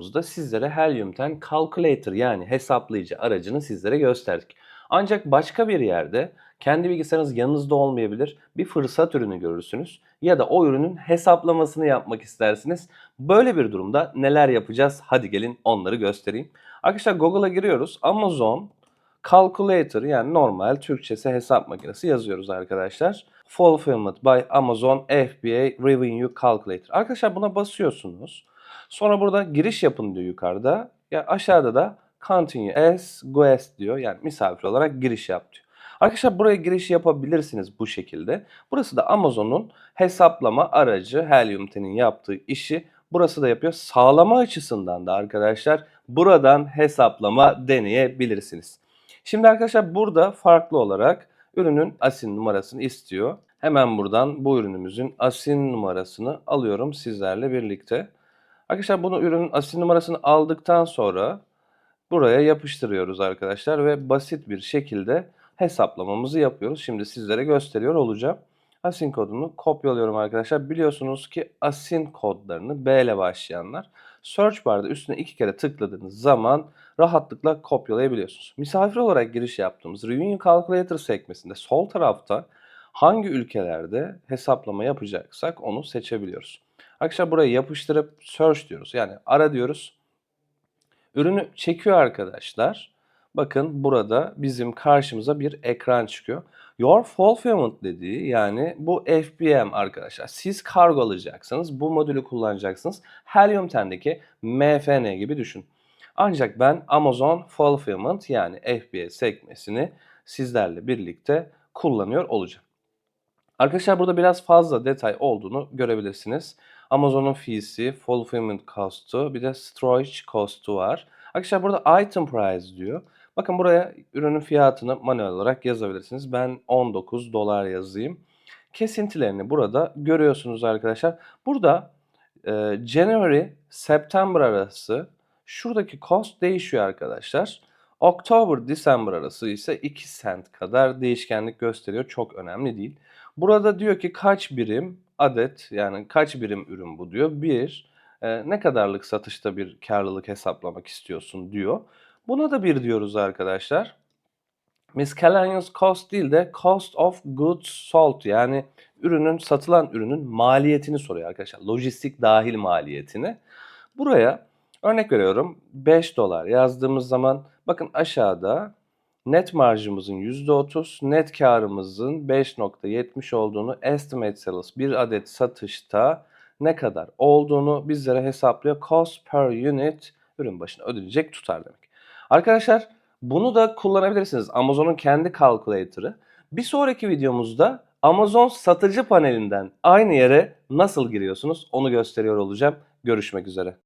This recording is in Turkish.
da sizlere Helium 10 Calculator yani hesaplayıcı aracını sizlere gösterdik. Ancak başka bir yerde kendi bilgisayarınız yanınızda olmayabilir. Bir fırsat ürünü görürsünüz ya da o ürünün hesaplamasını yapmak istersiniz. Böyle bir durumda neler yapacağız? Hadi gelin onları göstereyim. Arkadaşlar Google'a giriyoruz. Amazon Calculator yani normal Türkçesi hesap makinesi yazıyoruz arkadaşlar. Fulfillment by Amazon FBA Revenue Calculator. Arkadaşlar buna basıyorsunuz. Sonra burada giriş yapın diyor yukarıda. Ya aşağıda da continue as as diyor. Yani misafir olarak giriş yap diyor. Arkadaşlar buraya giriş yapabilirsiniz bu şekilde. Burası da Amazon'un hesaplama aracı Helium 10'in yaptığı işi burası da yapıyor. Sağlama açısından da arkadaşlar buradan hesaplama deneyebilirsiniz. Şimdi arkadaşlar burada farklı olarak ürünün asin numarasını istiyor. Hemen buradan bu ürünümüzün asin numarasını alıyorum sizlerle birlikte. Arkadaşlar bunu ürünün asil numarasını aldıktan sonra buraya yapıştırıyoruz arkadaşlar ve basit bir şekilde hesaplamamızı yapıyoruz. Şimdi sizlere gösteriyor olacağım. Asin kodunu kopyalıyorum arkadaşlar. Biliyorsunuz ki asin kodlarını B ile başlayanlar search barda üstüne iki kere tıkladığınız zaman rahatlıkla kopyalayabiliyorsunuz. Misafir olarak giriş yaptığımız Revenue Calculator sekmesinde sol tarafta hangi ülkelerde hesaplama yapacaksak onu seçebiliyoruz. Arkadaşlar buraya yapıştırıp search diyoruz. Yani ara diyoruz. Ürünü çekiyor arkadaşlar. Bakın burada bizim karşımıza bir ekran çıkıyor. Your fulfillment dediği yani bu FBM arkadaşlar. Siz kargo alacaksınız. Bu modülü kullanacaksınız. Helium 10'deki MFN gibi düşün. Ancak ben Amazon Fulfillment yani FBA sekmesini sizlerle birlikte kullanıyor olacağım. Arkadaşlar burada biraz fazla detay olduğunu görebilirsiniz. Amazon'un fee'si, fulfillment cost'u, bir de storage cost'u var. Arkadaşlar burada item price diyor. Bakın buraya ürünün fiyatını manuel olarak yazabilirsiniz. Ben 19 dolar yazayım. Kesintilerini burada görüyorsunuz arkadaşlar. Burada e, January, September arası şuradaki cost değişiyor arkadaşlar. October, December arası ise 2 cent kadar değişkenlik gösteriyor. Çok önemli değil. Burada diyor ki kaç birim adet yani kaç birim ürün bu diyor. Bir, e, ne kadarlık satışta bir karlılık hesaplamak istiyorsun diyor. Buna da bir diyoruz arkadaşlar. Miscellaneous cost değil de cost of goods sold yani ürünün satılan ürünün maliyetini soruyor arkadaşlar. Lojistik dahil maliyetini. Buraya örnek veriyorum 5 dolar yazdığımız zaman bakın aşağıda net marjımızın %30, net karımızın 5.70 olduğunu estimate sales bir adet satışta ne kadar olduğunu bizlere hesaplıyor. Cost per unit ürün başına ödenecek tutar demek. Arkadaşlar bunu da kullanabilirsiniz. Amazon'un kendi calculator'ı. Bir sonraki videomuzda Amazon satıcı panelinden aynı yere nasıl giriyorsunuz onu gösteriyor olacağım. Görüşmek üzere.